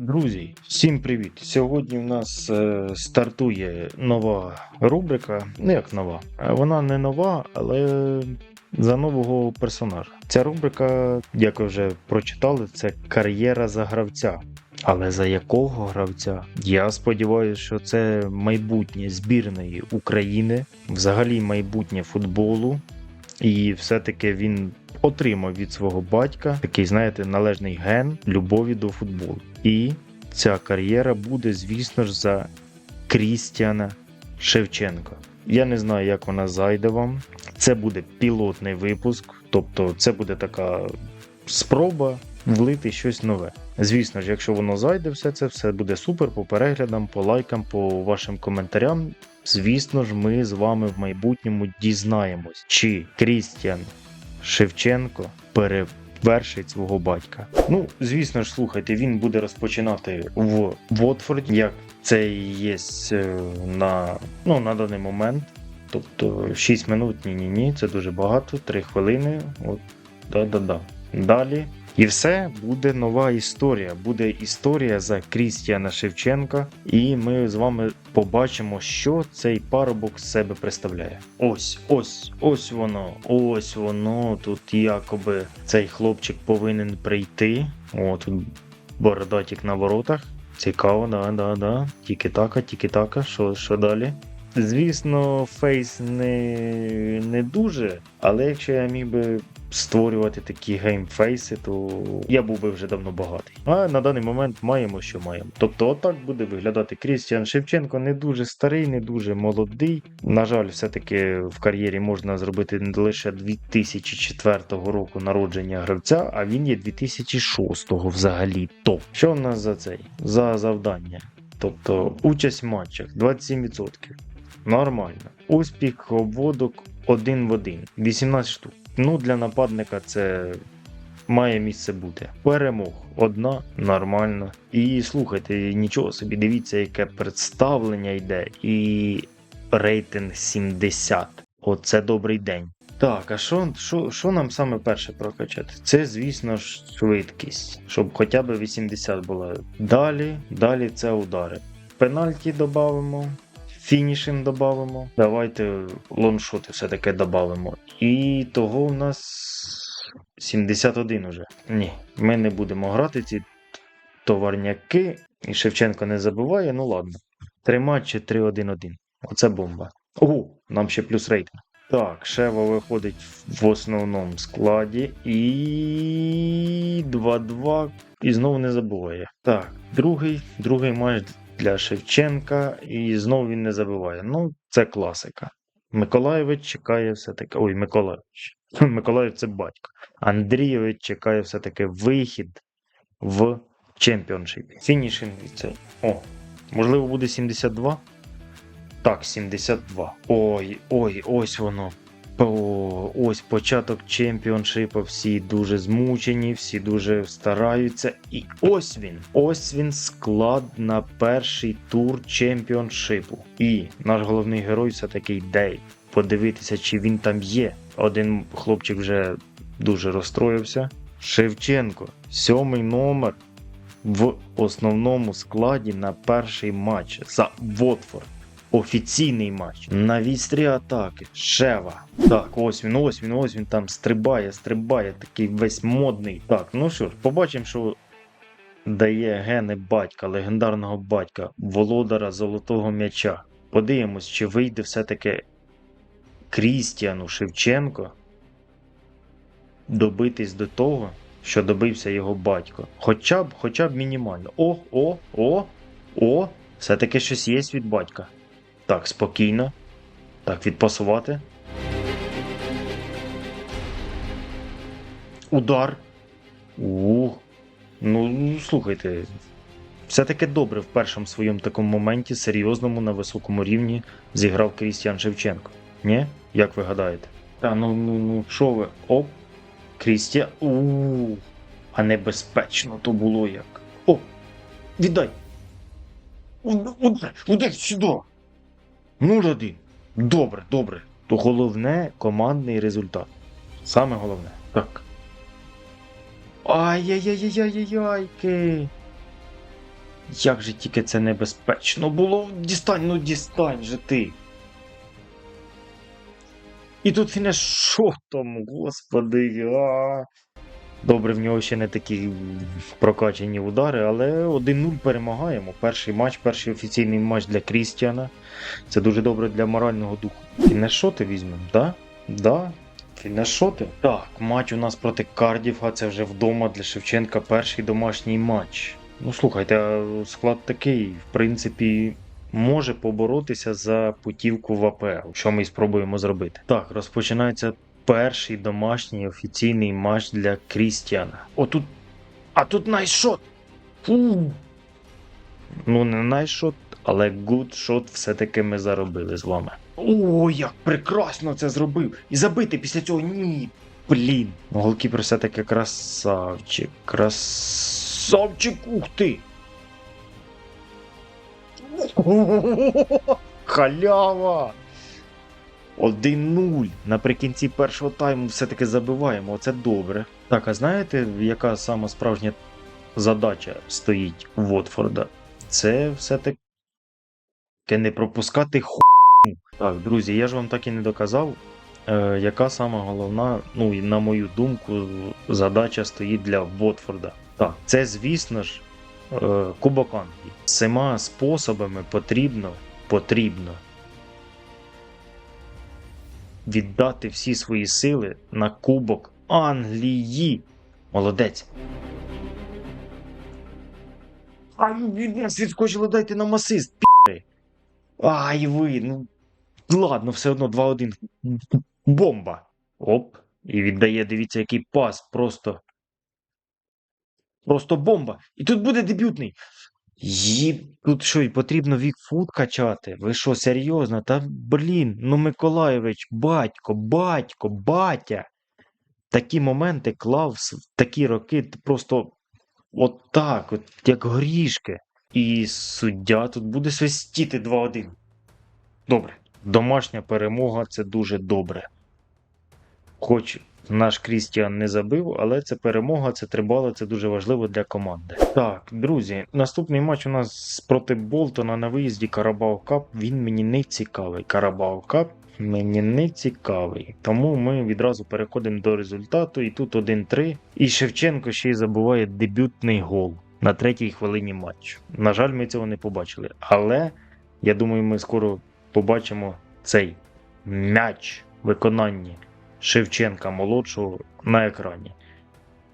Друзі, всім привіт! Сьогодні в нас е, стартує нова рубрика. Ну як нова? Е, Вона не нова, але за нового персонажа. Ця рубрика, як ви вже прочитали, це кар'єра за гравця. Але за якого гравця? Я сподіваюся, що це майбутнє збірної України, взагалі майбутнє футболу. І все-таки він отримав від свого батька такий, знаєте, належний ген любові до футболу. І ця кар'єра буде, звісно ж, за Крістіана Шевченка. Я не знаю, як вона зайде вам. Це буде пілотний випуск, тобто це буде така спроба влити щось нове. Звісно ж, якщо воно зайде, все це все буде супер по переглядам, по лайкам, по вашим коментарям. Звісно ж, ми з вами в майбутньому дізнаємось, чи Крістіан Шевченко перевершить свого батька. Ну, звісно ж, слухайте, він буде розпочинати в Вотфорді, як це і є е, на, ну, на даний момент. Тобто 6 минут, ні-ні-ні, це дуже багато, 3 хвилини. От, да-да-да. Далі. І все буде нова історія. Буде історія за Крістіана Шевченка, і ми з вами побачимо, що цей парубок з себе представляє. Ось, ось, ось воно, ось воно. Тут якоби цей хлопчик повинен прийти. О, тут бородатік на воротах. Цікаво, да, да, да. Тільки така, тільки така. Що, що далі? Звісно, фейс не, не дуже, але якщо я міг би створювати такі геймфейси, то я був би вже давно багатий. А на даний момент маємо, що маємо. Тобто, отак буде виглядати Крістіан Шевченко, не дуже старий, не дуже молодий. На жаль, все-таки в кар'єрі можна зробити не лише 2004 року народження гравця, а він є 2006 взагалі. То що в нас за цей? За завдання? Тобто участь в матчах 27%. Нормально. Успіх обводок один в один. 18 штук. Ну, для нападника це має місце бути. Перемог одна, нормально. І слухайте, нічого собі, дивіться, яке представлення йде. І рейтинг 70. Оце добрий день. Так, а що, що, що нам саме перше прокачати? Це, звісно ж, швидкість, щоб хоча б 80 було. Далі, далі це удари. Пенальті додамо. Фінішинг додамо. Давайте лоншоти все-таки додамо. І того у нас 71 уже. Ні, ми не будемо грати ці товарняки. І Шевченко не забуває, ну ладно. Три матчі 3-1-1. Оце бомба. Ого, нам ще плюс рейтинг. Так, Шева виходить в основному складі. І 2-2. І знову не забуває. Так, другий, другий матч для Шевченка, і знову він не забиває. Ну, це класика. Миколаєвич чекає все-таки. Ой, Миколаєвич. Миколаїв це батько. Андрійович чекає все-таки вихід в чемпіоншипі. Фінішинг це. О, можливо, буде 72? Так, 72. Ой, ой, ось воно. О, ось початок чемпіоншипу. Всі дуже змучені, всі дуже стараються. І ось він. Ось він склад на перший тур чемпіоншипу. І наш головний герой все-таки йде. Подивитися, чи він там є. Один хлопчик вже дуже розстроївся. Шевченко, сьомий номер в основному складі на перший матч за Вотфорд. Офіційний матч на вістрі атаки. Шева. Так, ось він, ось він, ось він там стрибає, стрибає, такий весь модний. Так, ну що ж, побачимо, що дає гени батька, легендарного батька, володара золотого м'яча. Подивимось, чи вийде все-таки Крістіану Шевченко добитись до того, що добився його батько. Хоча б, хоча б мінімально. О, о, о, о, все-таки щось є від батька. Так, спокійно. Так, відпасувати. Удар. Ух. Ну, слухайте. Все-таки добре в першому своєму такому моменті, серйозному на високому рівні, зіграв Крістіан Шевченко. Ні? Як ви гадаєте? Та ну ну ну що ви? Оп. Крістіан. У. А небезпечно то було як. О! Віддай! Удар, удар сюди! 0-1. Добре, добре. То головне командний результат. Саме головне. Так. Ай-яй-яй-яй-яй-яйки. Як же тільки це небезпечно було. Дістань, ну дістань же ти. І тут фінішотом, господи. А... Добре, в нього ще не такі прокачані удари, але 1-0 перемагаємо. Перший матч, перший офіційний матч для Крістіана. Це дуже добре для морального духу. Фінешоти візьмемо, да? Да. Фінешоти? Так, матч у нас проти Кардіфа, це вже вдома для Шевченка перший домашній матч. Ну слухайте, склад такий, в принципі, може поборотися за путівку в АПЛ, що ми і спробуємо зробити. Так, розпочинається перший домашній офіційний матч для Крістіана. Отут. А тут найшот! Фу. Ну, не найшот, але гудшот все-таки ми заробили з вами. О, як прекрасно це зробив! І забити після цього ні. Блін. Голкіпер все-таки красавчик. Красавчик, ух ти! Халява! 1-0. Наприкінці першого тайму все-таки забиваємо. Оце добре. Так, а знаєте, яка сама справжня задача стоїть у Вотфорда? Це все-таки не пропускати ху. Так, друзі, я ж вам так і не доказав, е, яка сама головна, ну і на мою думку, задача стоїть для Вотфорда. Так, це, звісно ж, е, Кубок Англії. Всіма способами потрібно, потрібно віддати всі свої сили на Кубок Англії. Молодець. Ай, від нас відскочили, дайте нам асист, пі***ри. Ай ви, ну. Ладно, все одно 2-1. Бомба. Оп. І віддає, дивіться, який пас. Просто. Просто бомба. І тут буде дебютний. Їб, тут що, і потрібно вікфуд качати? Ви що, серйозно? Та блін, ну Миколайович, батько, батько, батя. Такі моменти клав в такі роки просто от так, от, як горішки. І суддя тут буде свистіти 2-1. Добре. Домашня перемога це дуже добре. Хоч наш Крістіан не забив, але це перемога, це три це дуже важливо для команди. Так, друзі, наступний матч у нас проти Болтона на виїзді Карабао Кап. Він мені не цікавий. Карабао Кап мені не цікавий. Тому ми відразу переходимо до результату. І тут 1-3. І Шевченко ще й забуває дебютний гол на третій хвилині матчу. На жаль, ми цього не побачили. Але я думаю, ми скоро побачимо цей м'яч в виконанні. Шевченка молодшого на екрані.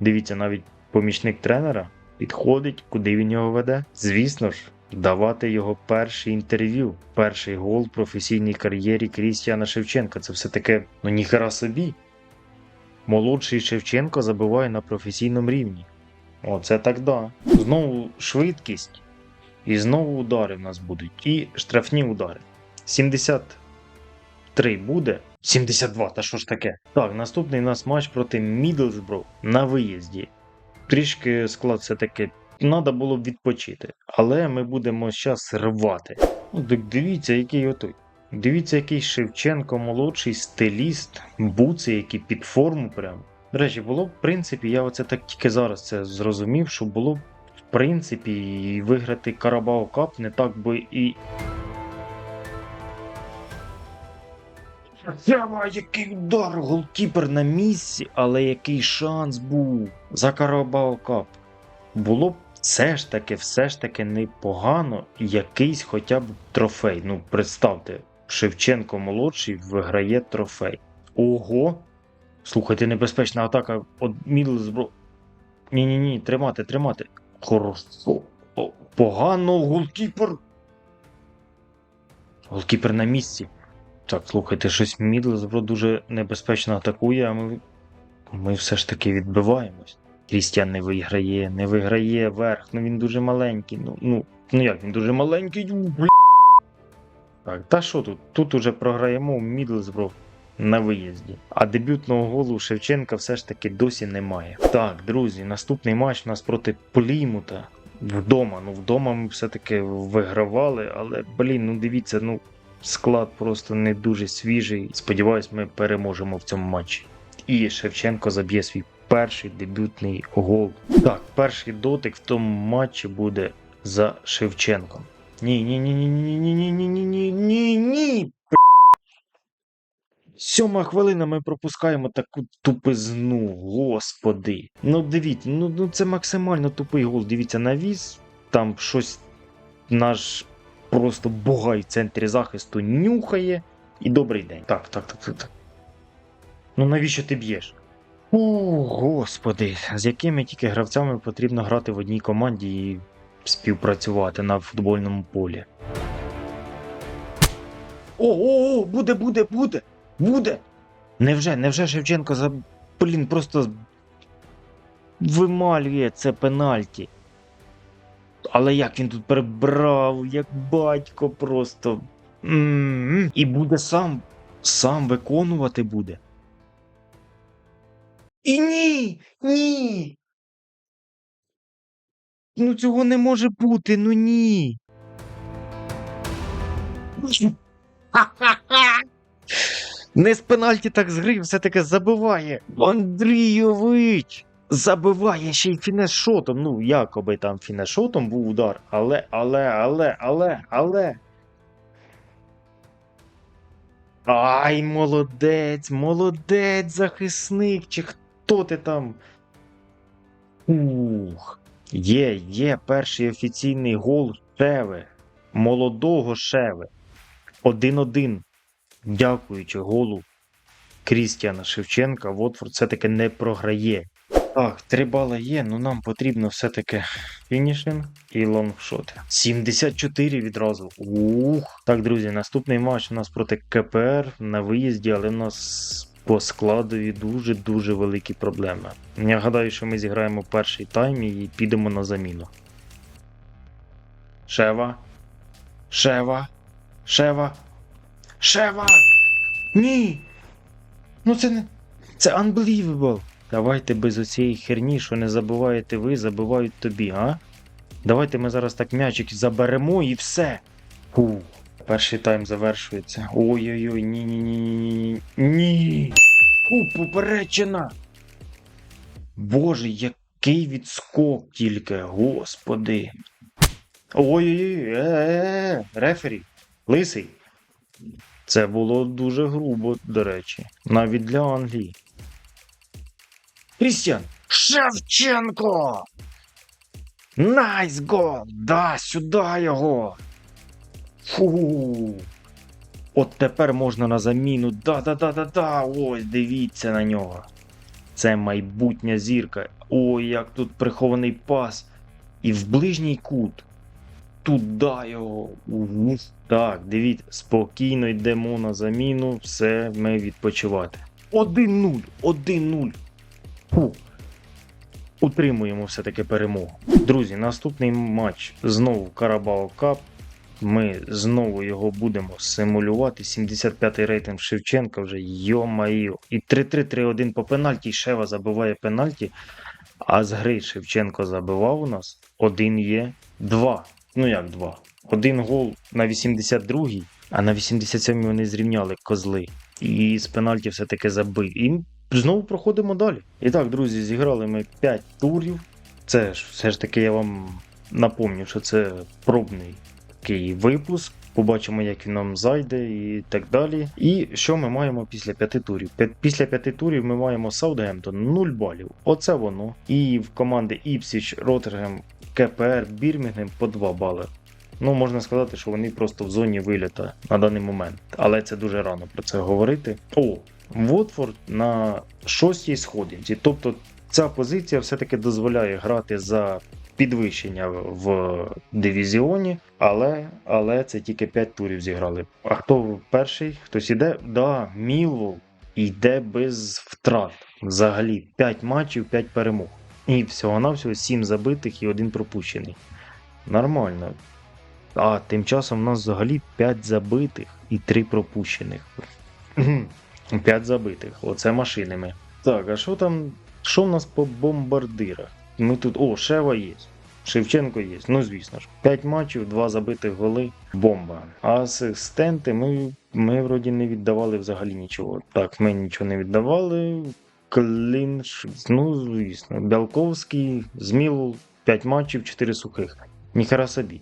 Дивіться, навіть помічник тренера підходить, куди він його веде. Звісно ж, давати його перше інтерв'ю, перший гол в професійній кар'єрі Крістіана Шевченка. Це все таке, ну ніхера собі. Молодший Шевченко забиває на професійному рівні. Оце так да. Знову швидкість. І знову удари в нас будуть. І штрафні удари. 73 буде. 72, та що ж таке? Так, наступний у нас матч проти Мідлсбро на виїзді. Трішки склад все-таки треба було б відпочити. Але ми будемо зараз рвати. Ну, так дивіться, який отой. Дивіться, який Шевченко, молодший стиліст, буци, які під форму прям. До речі, було б, в принципі, я оце так тільки зараз це зрозумів, що було б, в принципі, і виграти Карабао Кап не так би і. Яма, який удар! Голкіпер на місці, але який шанс був за Карабао Кап. Було б все ж таки, все ж таки непогано якийсь хоча б трофей. Ну, представте, Шевченко молодший виграє трофей. Ого! Слухайте, небезпечна атака от Мідлсбро. Ні-ні ні, тримати, тримати. Хорошо. Погано, голкіпер. Голкіпер на місці. Так, слухайте, щось Мідлсбро дуже небезпечно атакує, а ми, ми все ж таки відбиваємось. Крістіан не виграє, не виграє верх, ну він дуже маленький. Ну, ну, ну як він дуже маленький. Так, та що тут? Тут уже програємо Мідлсбро на виїзді. А дебютного голу Шевченка все ж таки досі немає. Так, друзі, наступний матч у нас проти Плімута. Вдома. Ну, вдома ми все-таки вигравали, але, блін, ну дивіться, ну склад просто не дуже свіжий. Сподіваюсь, ми переможемо в цьому матчі. І Шевченко заб'є свій перший дебютний гол. Так, перший дотик в тому матчі буде за Шевченком. Ні, ні, ні, ні, ні, ні, ні, ні, ні, ні, ні. Сьома хвилина ми пропускаємо таку тупизну, господи. Ну дивіться, ну, ну це максимально тупий гол. Дивіться, навіс, там щось наш просто бугай в центрі захисту нюхає. І добрий день. Так, так, так, так. так. Ну навіщо ти б'єш? О, господи, з якими тільки гравцями потрібно грати в одній команді і співпрацювати на футбольному полі. О, о, о, буде, буде, буде! Буде! Невже, невже Шевченко за. Блін, просто вималює це пенальті. Але як він тут перебрав, як батько просто. М-м-м. І буде сам, сам виконувати буде. І ні! Ні! Ну цього не може бути, ну ні. Не з пенальті так згрив, все-таки забиває. Андрійович! Забиває ще й фінешотом. Ну, якоби там фінешотом був удар. Але, але, але, але, але. Ай, молодець, молодець, захисник, чи хто ти там? Ух. Є, є перший офіційний гол Шеви. Молодого Шеви. 1-1. Дякуючи голу Крістіана Шевченка, Вотфорд все-таки не програє. Так, три бали є, ну нам потрібно все-таки фінішинг і лонгшоти. 74 відразу. Ух. Так, друзі, наступний матч у нас проти КПР на виїзді, але в нас по складові дуже-дуже великі проблеми. Я гадаю, що ми зіграємо перший тайм і підемо на заміну. Шева. Шева. Шева. Шева! Ні! Ну це не. Це unbelievable. Давайте без оцієї херні, що не забуваєте ви, забувають тобі, а? Давайте ми зараз так м'ячик заберемо і все. Фу. Перший тайм завершується. Ой-ой-ой, ні-ні-ні. Ні. Фу, поперечина. Боже, який відскок тільки, господи. Ой-ой-ой, е-е-е, рефері, лисий. Це було дуже грубо, до речі, навіть для Англії. Крістіан! Шевченко! Найс гол! Да, сюди його! Фу. От тепер можна на заміну. Да-да-да-да-да! Ось дивіться на нього. Це майбутня зірка. Ой, як тут прихований пас. І в ближній кут. Туди його. Угу. Так, дивіться, спокійно йдемо на заміну, все, ми відпочивати. 1-0, 1-0. Фу. Утримуємо все-таки перемогу. Друзі, наступний матч знову Карабао Кап. Ми знову його будемо симулювати. 75-й рейтинг Шевченка вже йо-майо. І 3-3-3-1 по пенальті. Шева забиває пенальті. А з гри Шевченко забивав у нас. Один є, два. Ну як два? Один гол на 82-й, а на 87-й вони зрівняли козли. І з пенальті все-таки забив. І знову проходимо далі. І так, друзі, зіграли ми 5 турів. Це ж все ж таки я вам напомню, що це пробний такий випуск. Побачимо, як він нам зайде і так далі. І що ми маємо після п'яти турів? Після п'яти турів ми маємо Саутгемптон 0 балів. Оце воно. І в команди Іпсіч, Ротергем, КПР, Бірмінгем по 2 бали. Ну, можна сказати, що вони просто в зоні виліта на даний момент. Але це дуже рано про це говорити. О, Вотфорд на шостій сходинці. Тобто ця позиція все-таки дозволяє грати за підвищення в дивізіоні, але, але це тільки 5 турів зіграли. А хто перший? Хтось іде? Да, Мілвол йде без втрат. Взагалі 5 матчів, 5 перемог. І всього-навсього 7 забитих і 1 пропущений. Нормально. А тим часом в нас взагалі 5 забитих і 3 пропущених. 5 забитих. Оце машинами. Так, а що там? Що в нас по бомбардирах? Ми тут. О, Шева є. Шевченко є. Ну, звісно ж. 5 матчів, 2 забитих голи. Бомба. А асистенти ми, ми вроді не віддавали взагалі нічого. Так, ми нічого не віддавали. Клінш, ну, звісно. Бялковський, Змілул, 5 матчів, 4 сухих. Ніхера собі.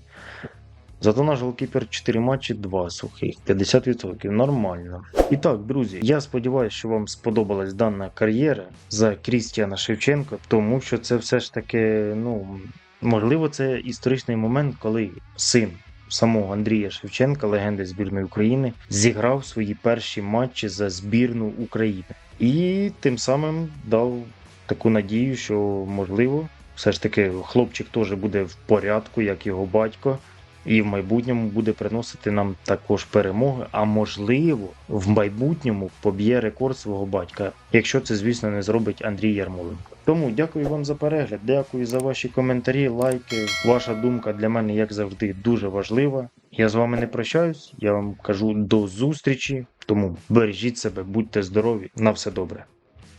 Зато наш голкіпер 4 матчі, 2 сухих, 50%. Нормально. І так, друзі, я сподіваюся, що вам сподобалась дана кар'єра за Крістіана Шевченка, тому що це все ж таки, ну, можливо, це історичний момент, коли син самого Андрія Шевченка, легенди збірної України, зіграв свої перші матчі за збірну України. І тим самим дав таку надію, що можливо, все ж таки хлопчик теж буде в порядку, як його батько, і в майбутньому буде приносити нам також перемоги. А можливо, в майбутньому поб'є рекорд свого батька, якщо це, звісно, не зробить Андрій Ярмоленко. Тому дякую вам за перегляд, дякую за ваші коментарі, лайки. Ваша думка для мене, як завжди, дуже важлива. Я з вами не прощаюсь. Я вам кажу до зустрічі. Тому бережіть себе, будьте здорові, на все добре.